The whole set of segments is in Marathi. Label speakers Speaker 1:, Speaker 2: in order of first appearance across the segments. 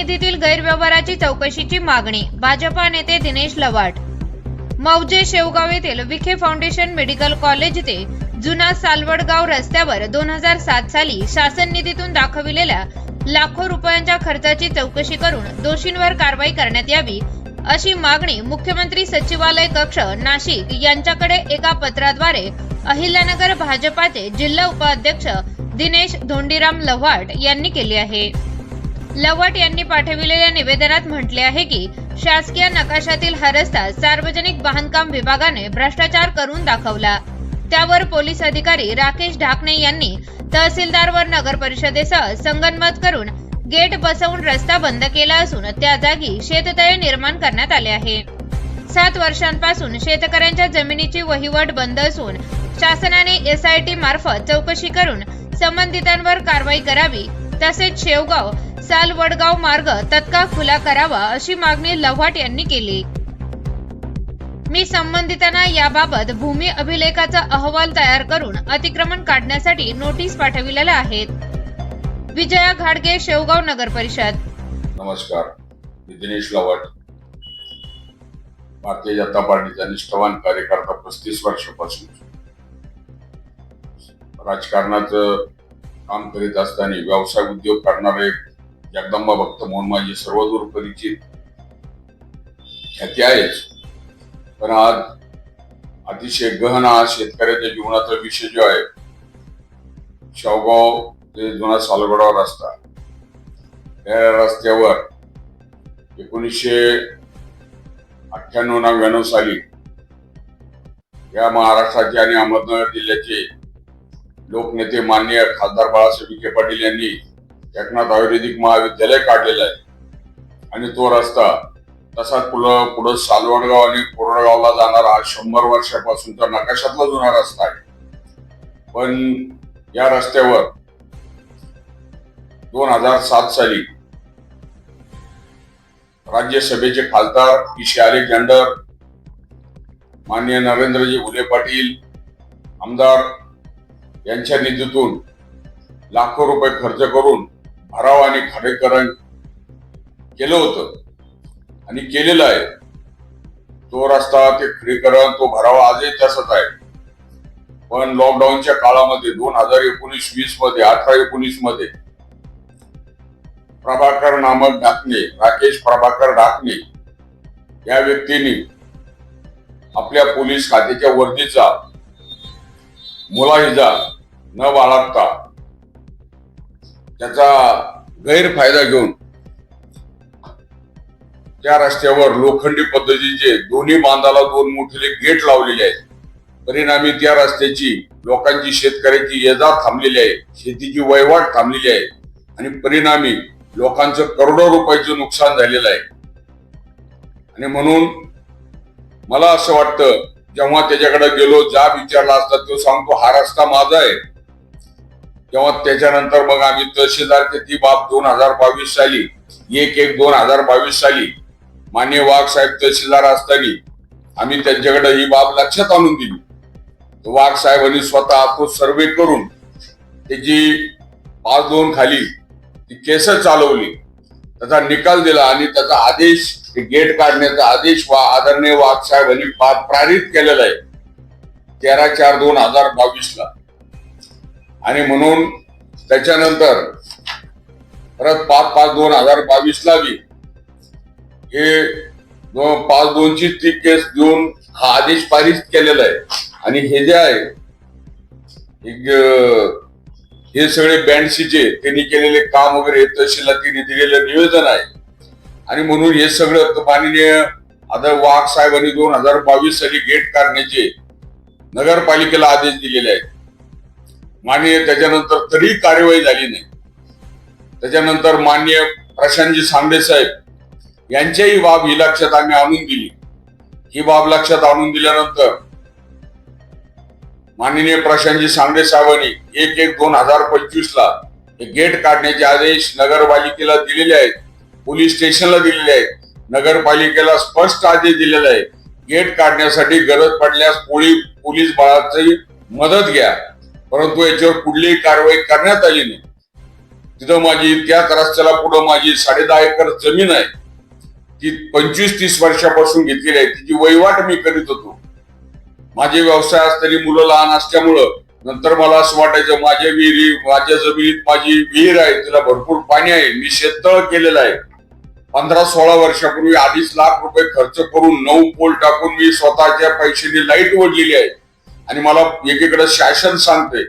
Speaker 1: निधीतील गैरव्यवहाराची चौकशीची मागणी भाजपा नेते दिनेश लवाट. मौजे शेवगाव येथील विखे फाउंडेशन मेडिकल कॉलेज ते जुना सालवडगाव रस्त्यावर दोन हजार सात साली शासन निधीतून दाखविलेल्या लाखो रुपयांच्या खर्चाची चौकशी करून दोषींवर कारवाई करण्यात यावी अशी मागणी मुख्यमंत्री सचिवालय कक्ष नाशिक यांच्याकडे एका पत्राद्वारे अहिल्यानगर भाजपाचे जिल्हा उपाध्यक्ष दिनेश धोंडीराम लव्हाट यांनी केली आहे. लवट यांनी पाठविलेल्या निवेदनात म्हटले आहे की शासकीय नकाशातील हा रस्ता सार्वजनिक बांधकाम विभागाने भ्रष्टाचार करून दाखवला. त्यावर पोलीस अधिकारी राकेश ढाकणे यांनी तहसीलदार व नगर परिषदेसह संगनमत करून गेट बसवून रस्ता बंद केला असून त्या जागी शेततळे निर्माण करण्यात आले आहे. सात वर्षांपासून शेतकऱ्यांच्या जमिनीची वहिवट बंद असून शासनाने एसआयटी मार्फत चौकशी करून संबंधितांवर कारवाई करावी तसेच शेवगाव चाल वडगाव मार्ग तत्काळ खुला करावा अशी मागणी लव्हाट यांनी केली. मी संबंधितांना याबाबत भूमी अभिलेखाचा अहवाल तयार करून अतिक्रमण काढण्यासाठी नोटीस पाठविलेल्या आहेत. विजया घाडगे शेवगाव नगर परिषद.
Speaker 2: नमस्कार. मी दिनेश लवाट भारतीय जनता पार्टीचा निष्ठावान कार्यकर्ता पस्तीस वर्षापासून. राजकारणाचं काम करीत असताना व्यवसाय उद्योग करणारे जगदंबा भक्त म्हणून माझी सर्वदूर परिचित ख्याती आहेच. पण आज अतिशय गहन हा शेतकऱ्याच्या जीवनाचा विषय जो आहे शेवगाव ते जुना सालगडावर रस्ता. या रस्त्यावर एकोणीसशे अठ्ठ्याण्णव नव्याण्णव साली या महाराष्ट्राचे आणि अहमदनगर जिल्ह्याचे लोकनेते माननीय खासदार बाळासाहेब विखे पाटील यांनी एकनाथ आयुर्वेदिक महाविद्यालय काढलेलं आहे. आणि तो रस्ता तसाच पुढं पुढं सालवणगाव आणि कोरडगावला जाणारा हा शंभर वर्षापासूनचा नकाशातला जुना रस्ता आहे. पण या रस्त्यावर दोन हजार सात साली राज्यसभेचे खासदार ईशी अलेक्झांडर माननीय नरेंद्रजी उले पाटील आमदार यांच्या निधीतून लाखो रुपये खर्च करून भराव आणि खडेकरण केलं होतं. आणि केलेलं आहे. तो रस्ता ते खडीकरण तो भरावा आजही तसंच आहे. पण लॉकडाऊनच्या काळामध्ये दोन हजार एकोणीस वीसमध्ये अठरा एकोणीसमध्ये प्रभाकर नामक ढाकणे राकेश प्रभाकर ढाकणे या व्यक्तीने आपल्या पोलीस खात्याच्या वर्दीचा मुलाहिजा न बाळगता त्याचा गैरफायदा घेऊन त्या रस्त्यावर लोखंडी पद्धतीचे दोन्ही बांधाला दोन मोठे गेट लावलेले आहेत. परिणामी त्या रस्त्याची लोकांची शेतकऱ्याची येजा थांबलेली आहे शेतीची वहिवाट थांबलेली आहे आणि परिणामी लोकांचं करोडो रुपयाचं नुकसान झालेलं आहे. आणि म्हणून मला असं वाटतं जेव्हा त्याच्याकडे गेलो जा विचारला असता तो सांगतो हा रस्ता माझा आहे. तेव्हा त्याच्यानंतर मग आम्ही तहसीलदारचे ती बाब दोन हजार बावीस साली एक एक दोन हजार बावीस साली मान्य वाघ साहेब तहसीलदार असताना आम्ही त्यांच्याकडे ही बाब लक्षात आणून दिली. वाघ साहेबांनी स्वतः तो सर्वे करून त्याची पाच दोन खाली ती केस चालवली. त्याचा निकाल दिला आणि त्याचा आदेश गेट काढण्याचा आदेश वा आदरणीय वाघ साहेबांनी पा- पारित केलेला आहे. तेरा चार दोन हजार बावीस ला आणि म्हणून त्याच्यानंतर परत पाच पाच दोन हजार बावीस लागी हे पाच दोनची ती केस देऊन हा आदेश पारित केलेला आहे. आणि हे जे आहे एक हे सगळे बँडसीचे त्यांनी केलेले काम वगैरे तहसीलला त्यांनी दिलेलं निवेदन आहे. आणि म्हणून हे सगळं माननीय आदर वाघ साहेबांनी दोन हजार बावीस साली गेट काढण्याचे नगरपालिकेला आदेश दिलेले आहेत. माननीय त्याच्यानंतर तरी कार्यवाही झाली नाही. त्याच्यानंतर माननीय प्रशांतजी सांडे साहेब यांच्याही बाब ही लक्षात आम्ही आणून दिली. ही बाब लक्षात आणून दिल्यानंतर माननीय प्रशांतजी सांगडे साहेबांनी एक एक दोन हजार पंचवीस ला गेट काढण्याचे आदेश नगरपालिकेला दिलेले आहेत पोलीस स्टेशनला दिलेले आहेत नगरपालिकेला स्पष्ट आदेश दिलेला आहे गेट काढण्यासाठी गरज पडल्यास पोळी पोलीस बळाची मदत घ्या. परंतु याच्यावर कुठलीही कारवाई करण्यात आली नाही. तिथं माझी त्याच रस्त्याला पुढं माझी साडे दहा एकर जमीन आहे. ती पंचवीस तीस वर्षापासून घेतलेली आहे. तिची वहिवाट मी करीत होतो. माझे व्यवसाय असताना मुलं लहान असल्यामुळं नंतर मला असं वाटायचं माझ्या विहिरी माझ्या जमिनीत माझी विहीर आहे तिला भरपूर पाणी आहे मी शेततळ केलेलं आहे. पंधरा सोळा वर्षापूर्वी अडीच लाख रुपये खर्च करून नऊ पोल टाकून मी स्वतःच्या पैशाने लाइट ओढलेली आहे. आणि मला एकीकडे शासन सांगते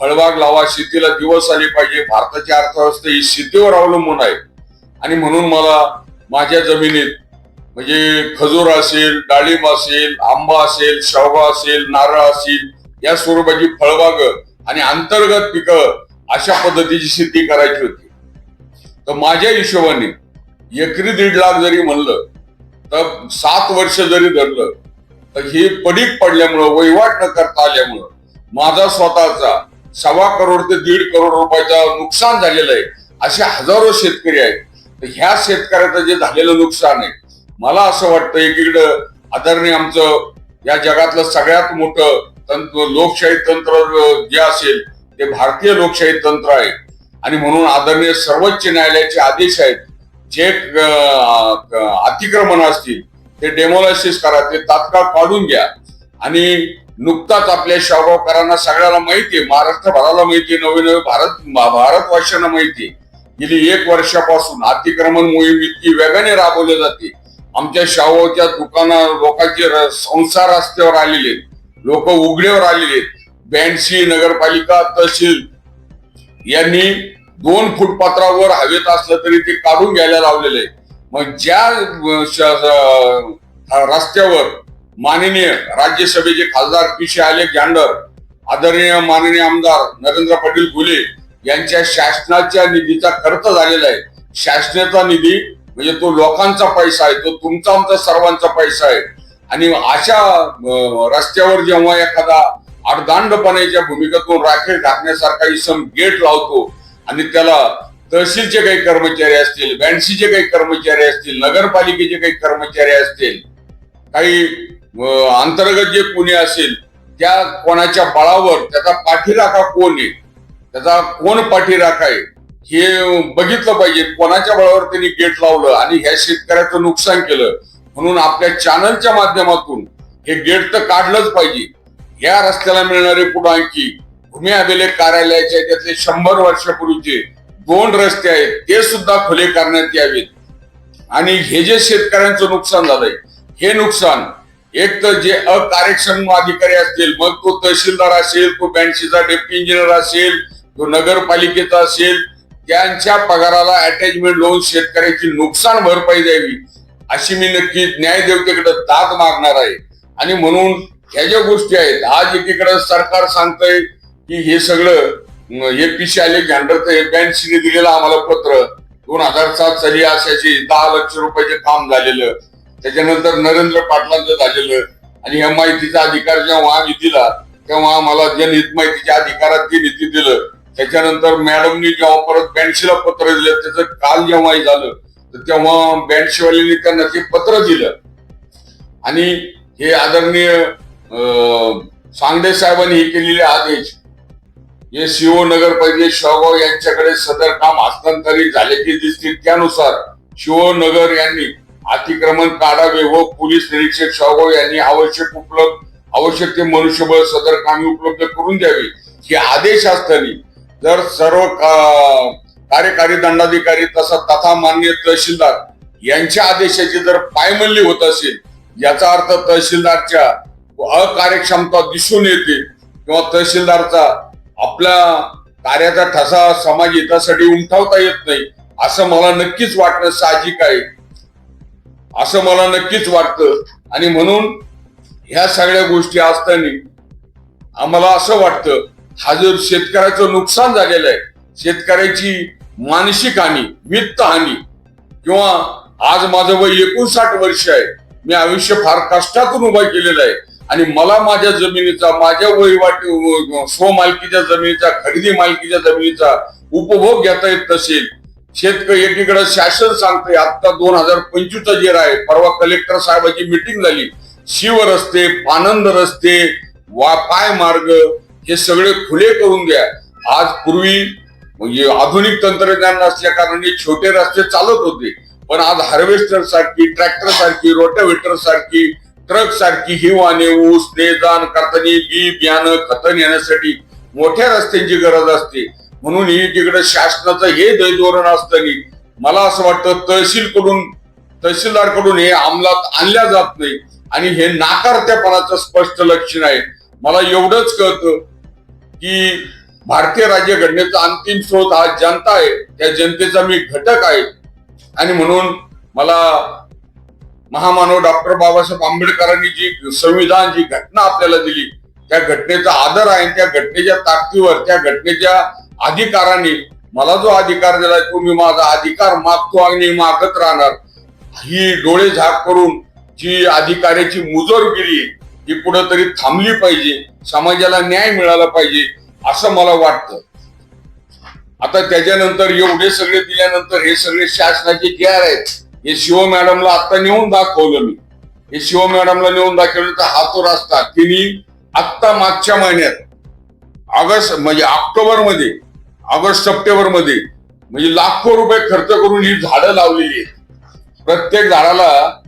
Speaker 2: फळबाग लावा शेतीला दिवस आले पाहिजे. भारताची अर्थव्यवस्था ही शेतीवर अवलंबून आहे. आणि म्हणून मला माझ्या जमिनीत म्हणजे खजूर असेल डाळिंब असेल आंबा असेल शेवगा असेल नारळ असेल या स्वरूपाची फळबाग आणि अंतर्गत पिकं अशा पद्धतीची शेती करायची होती. तर माझ्या हिशोबाने एकरी दीड लाख जरी म्हणलं तर सात वर्ष जरी धरलं तर हे पडीक पडल्यामुळं वहिवाट न करता आल्यामुळं माझा स्वतःचा सव्वा करोड ते दीड करोड रुपयाचा नुकसान झालेलं आहे असे हजारो शेतकरी आहेत. तर ह्या शेतकऱ्याचं जे झालेलं नुकसान आहे मला असं वाटतं एकीकडं आदरणीय आमचं या जगातलं सगळ्यात मोठं तंत्र लोकशाही तंत्र जे असेल ते भारतीय लोकशाही तंत्र आहे. आणि म्हणून आदरणीय सर्वोच्च न्यायालयाचे आदेश आहेत जे अतिक्रमण असतील ते डेमोलायसिस करा ते तात्काळ काढून घ्या. आणि नुकताच आपल्या शाहगावकरांना सगळ्याला माहिती आहे महाराष्ट्रभराला माहिती आहे नवे नवे भारत भारतवासियांना माहिती आहे. गेली एक वर्षापासून अतिक्रमण मोहीम इतकी वेगाने राबवली जाते. आमच्या शाहूच्या दुकाना लोकांचे संसार रस्त्यावर आलेले लोक उघड्यावर आलेले बँडसी नगरपालिका तहसील यांनी दोन फुटपात्रावर हवेत असलं तरी ते काढून घ्यायला लावलेले आहे. मग ज्या रस्त्यावर माननीय राज्यसभेचे खासदार पिशे अलेक्झांडर आदरणीय माननीय आमदार नरेंद्र पाटील फुले यांच्या शासनाच्या निधीचा खर्च झालेला आहे. शासनाचा निधी म्हणजे तो लोकांचा पैसा आहे तो तुमचा आमचा सर्वांचा पैसा आहे. आणि अशा रस्त्यावर जेव्हा एखादा अर्धांडपणाच्या भूमिकेतून राखेल टाकण्यासारखा इसम गेट लावतो आणि त्याला तहसीलचे काही कर्मचारी असतील बँडसीचे काही कर्मचारी असतील नगरपालिकेचे काही कर्मचारी असतील काही अंतर्गत जे कोणी असेल त्या कोणाच्या बळावर त्याचा पाठीराखा कोण आहे? त्याचा कोण पाठीराखा आहे? हे बघितलं पाहिजे. कोणाच्या बळावर त्यांनी गेट लावलं आणि ह्या शेतकऱ्याचं नुकसान केलं? म्हणून आपल्या चॅनलच्या माध्यमातून हे गेट तर काढलंच पाहिजे. या रस्त्याला मिळणारे पुढांकी आणखी भूमी अभिलेख कार्यालयाचे त्यातले शंभर वर्षापूर्वीचे दोन रस्ते आहेत ते सुद्धा खुले करण्यात यावेत. आणि हे जे शेतकऱ्यांचं नुकसान झालंय हे नुकसान एक तर जे अकार्यक्षम अधिकारी असतील मग तो तहसीलदार असेल तो बँकेचा डेप्टी इंजिनियर असेल तो नगरपालिकेचा असेल त्यांच्या पगाराला अटॅचमेंट लावून शेतकऱ्याची नुकसान भरपाई द्यावी अशी मी नक्की न्यायदेवतेकडे दाद मागणार आहे. आणि म्हणून ह्या ज्या गोष्टी आहेत आज एकीकडे सरकार सांगतंय की हे सगळं अं, हे पिशे आले झँडरचं हे दिलेलं आम्हाला पत्र. दोन हजार सात साली अशाची दहा लक्ष रुपयाचे काम झालेलं. त्याच्यानंतर नरेंद्र पाटलांचं झालेलं. आणि ह्या माहितीचा अधिकार जेव्हा आम्ही दिला तेव्हा आम्हाला जनहित माहितीच्या अधिकारात ते निधी दिलं त्याच्यानंतर मॅडमनी जेव्हा परत बँडशीला पत्र दिलं त्याचं काल जेव्हा झालं तर तेव्हा बँडशीवाल्यांनी त्यांना ते पत्र दिलं. आणि हे आदरणीय अं, सांगडे साहेबांनी हे केलेले आदेश हे सीओ नगरपालिके शेवगाव यांच्याकडे सदर काम हस्तांतरित झाल्याचे दिसते त्यानुसार शिवनगर यांनी अतिक्रमण काढावे व पोलीस निरीक्षक शेवगाव यांनी आवश्यक उपलब्ध आवश्यक ते मनुष्यबळ सदर कामी उपलब्ध करून द्यावे. हे आदेश असताना जर सर्व कार्यकारी दंडाधिकारी तसा तथा मान्य तहसीलदार यांच्या आदेशाची जर पायमल्ली होत असेल याचा अर्थ तहसीलदारच्या अकार्यक्षमता दिसून येते किंवा तहसीलदारचा आपल्या कार्याचा ठसा समाज हितासाठी उमठावता येत नाही असं मला नक्कीच वाटणं साहजिक आहे. असं मला नक्कीच वाटतं. आणि म्हणून ह्या सगळ्या गोष्टी असताना आम्हाला असं वाटतं हा जर शेतकऱ्याचं नुकसान झालेलं आहे शेतकऱ्याची मानसिक हानी वित्त हानी किंवा आज माझं वय एकोणसाठ वर्ष आहे मी आयुष्य फार कष्टातून उभा केलेलं आहे आणि मला माझ्या जमिनीचा माझ्या वहिवाटी स्वमालकीच्या जमिनीचा खरेदी मालकीच्या जमिनीचा उपभोग घेता येत नसेल. शेतकरी एकीकडे शासन सांगते आता दोन हजार पंचवीसचा जेर आहे परवा कलेक्टर साहेबाची मिटिंग झाली. शिव रस्ते पानंद रस्ते वा पाय मार्ग हे सगळे खुले करून द्या. आज पूर्वी म्हणजे आधुनिक तंत्रज्ञान नसल्या कारणाने छोटे रस्ते चालत होते. पण आज हार्वेस्टर सारखी ट्रॅक्टर सारखी रोटावेटर सारखी ट्रक सारखी ही वाहने ऊस देजान करताना बी बियाणं खत नेण्यासाठी मोठ्या रस्त्यांची गरज असते. म्हणून ही तिकडे शासनाचं हे दैधोरण असताना मला असं वाटतं तहसील कडून तहसीलदारकडून हे अंमलात आणल्या जात नाही. आणि हे नाकारत्यापणाचं स्पष्ट लक्षण आहे. मला एवढंच कळतं की भारतीय राज्यघटनेचा अंतिम स्रोत हा जनता आहे. त्या जनतेचा मी घटक आहे. आणि म्हणून मला महामानव डॉक्टर बाबासाहेब आंबेडकरांनी जी संविधान जी घटना आपल्याला दिली त्या घटनेचा आदर आहे त्या घटनेच्या ताकदीवर त्या घटनेच्या अधिकाराने मला जो अधिकार दिलाय तो मी माझा अधिकार मागतो आणि मागत राहणार. ही डोळे झाक करून जी अधिकाऱ्याची मुजोरगिरी ही कुठंतरी थांबली पाहिजे समाजाला न्याय मिळाला पाहिजे असं मला वाटतं. आता त्याच्यानंतर एवढे सगळे दिल्यानंतर हे सगळे शासनाचे जे आहेत हे शिव मॅडमला आता नेऊन दाखवलं मी. हे शिव मॅडमला नेऊन दाखवलं तर हा तो रस्ता. तिने आत्ता मागच्या महिन्यात ऑगस्ट म्हणजे ऑक्टोबरमध्ये ऑगस्ट सप्टेंबरमध्ये म्हणजे लाखो रुपये खर्च करून ही झाडं लावलेली आहेत. प्रत्येक झाडाला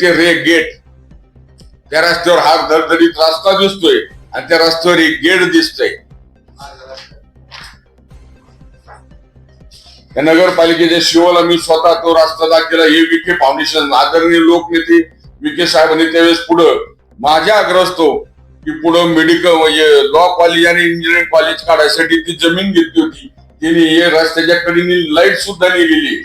Speaker 2: ते रे गेट. त्या रस्त्यावर हा धडधडीत रस्ता दिसतोय आणि त्या रस्त्यावर एक गेट दिसतोय. नगरपालिकेच्या शिवाला मी स्वतः तो रस्ता दाखवला हे विखे फाउंडेशन आदरणीय लोकनेते विखे साहेबांनी त्यावेळेस पुढं माझ्या आग्रस्तो की पुढं मेडिकल म्हणजे लॉ कॉलेज आणि इंजिनिअरिंग कॉलेज काढायसाठी ती जमीन घेतली होती. तिने हे रस्त्याच्या कडेने लाइट सुद्धा नेलेली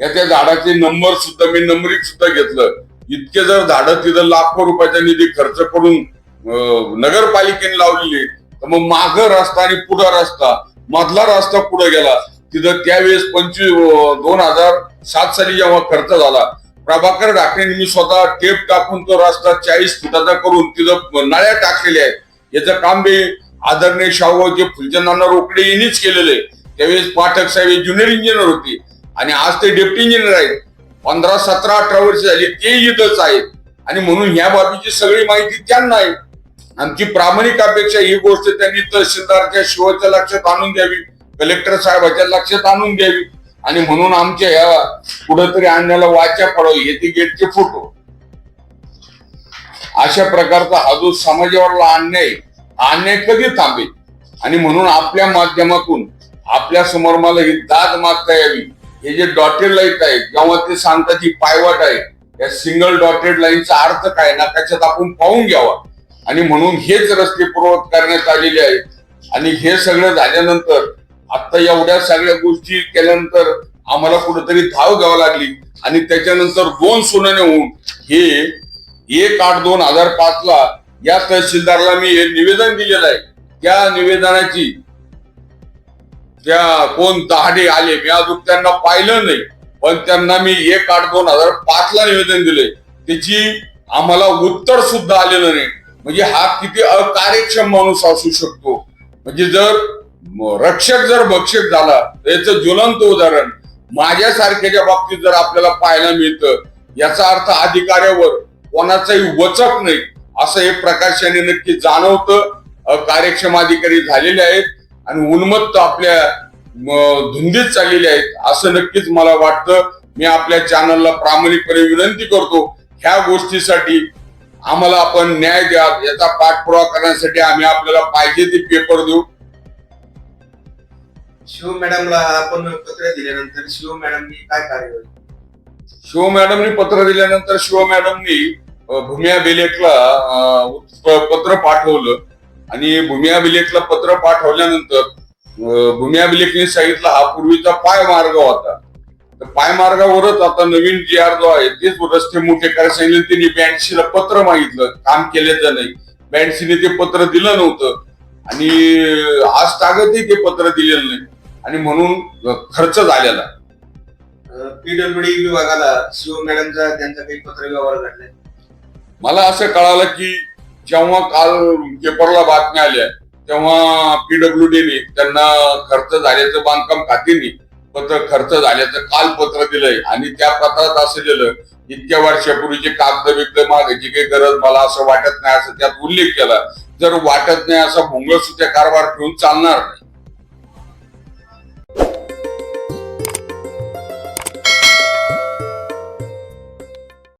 Speaker 2: या त्या झाडाचे नंबर सुद्धा मी नंबरिंग सुद्धा घेतलं. इतके जर झाडं तिथं लाखो रुपयाचा निधी खर्च करून नगरपालिकेने लावलेली तर मग माग रस्ता आणि पुढा रस्ता मधला रस्ता पुढे गेला. तिथं त्यावेळेस पंचवीस दोन हजार सात साली जेव्हा खर्च झाला प्रभाकर ढाकणेने मी स्वतः टेप टाकून तो रस्ता चाळीस फुटाचा करून तिथं नळ्या टाकलेल्या आहेत. याचं काम बी आदरणीय शाहूचे फुलचंदांना रोकडे यांनीच केलेलं आहे. त्यावेळेस पाठक साहेब हे ज्युनियर इंजिनियर होते. आणि आज ते डेप्टी इंजिनियर आहेत. पंधरा सतरा अठरा वर्ष झाली ते इथंच आहेत. आणि म्हणून ह्या बाबीची सगळी माहिती त्यांना आहे. आमची प्रामाणिक अपेक्षा ही गोष्ट त्यांनी तहसीलदारच्या शिवाच्या लक्षात आणून द्यावी कलेक्टर साहेबाच्या लक्षात आणून द्यावी. आणि म्हणून आमच्या ह्या कुठंतरी आणण्याला वाचा पडावी येते गेटचे फोटो. अशा प्रकारचा हा जो समाजावरला अन्याय अन्याय कधी थांबेल? आणि म्हणून आपल्या माध्यमातून आपल्यासमोर मला ही दाद मागता यावी. हे जे डॉटेड लाइट आहे जेव्हा ते सांगतात ही पायवाट आहे या सिंगल डॉटेड लाईनचा अर्थ काय ना त्याच्यात आपण पाहून घ्यावा. आणि म्हणून हेच रस्ते पूर्वत करण्यात आलेले आहेत. आणि हे सगळं झाल्यानंतर आता एवढ्या सगळ्या गोष्टी केल्यानंतर आम्हाला कुठेतरी धाव घ्यावी लागली. आणि त्याच्यानंतर दोन सुनाने होऊन हे एक आठ दोन हजार पाच ला या तहसीलदारला मी हे निवेदन दिलेलं आहे. त्या निवेदनाची त्या कोण दहाडे आले मी अजून त्यांना पाहिलं नाही. पण त्यांना मी एक आठ दोन हजार पाच ला निवेदन दिले त्याची आम्हाला उत्तर सुद्धा आलेलं नाही. म्हणजे हा किती अकार्यक्षम माणूस असू शकतो. म्हणजे जर रक्षक जर भक्षक झाला याचं ज्वलंत उदाहरण माझ्यासारख्याच्या बाबतीत जर आपल्याला पाहायला मिळतं याचा अर्थ अधिकाऱ्यावर कोणाचाही वचक नाही असं हे प्रकाशाने नक्की जाणवतं. अकार्यक्षम अधिकारी झालेले आहेत आणि उन्मत्त आपल्या धुंदीत चाललेले आहेत असं नक्कीच मला वाटतं. मी आपल्या चॅनलला प्रामाणिकपणे विनंती करतो ह्या गोष्टीसाठी आम्हाला आपण न्याय द्या याचा पाठपुरावा करण्यासाठी आम्ही आपल्याला पाहिजे ते पेपर देऊ.
Speaker 3: शिव मॅडमला आपण पत्र दिल्यानंतर शिव मॅडमनी काय
Speaker 2: शिव मॅडमनी पत्र दिल्यानंतर शिव मॅडमनी भूमिया प- पत्र पाठवलं. आणि भूमिया बिलेटला पत्र पाठवल्यानंतर भूमिया बिलेटने सांगितलं हा पूर्वीचा पाय मार्ग होता. तर पाय मार्गावरच आता नवीन जी आर जो आहे तेच रस्ते मोठे करायला सांगितले त्यांनी बँडसीला पत्र मागितलं. काम केल्याचं नाही. बँडसीने ते पत्र दिलं नव्हतं. आणि आज तागतही ते पत्र दिलेलं नाही. आणि म्हणून खर्च झालेला.
Speaker 3: पीडब्ल्यूडी विभागाला शिव मॅडमचा त्यांचा काही पत्र व्यवहार घडलाय
Speaker 2: मला असं कळालं की जेव्हा काल पेपरला बातम्या आल्या तेव्हा पीडब्ल्यू ने त्यांना खर्च झाल्याचं बांधकाम खात्याने पत्र खर्च झाल्याचं काल पत्र दिलंय. आणि त्या पत्रात असं लिहिलं इतक्या वर्षापूर्वीचे कागद बिगद मागायची काही गरज मला असं वाटत नाही असं त्यात उल्लेख केला. जर वाटत नाही असा भोंगळसुत्या कारभार ठेवून चालणार नाही.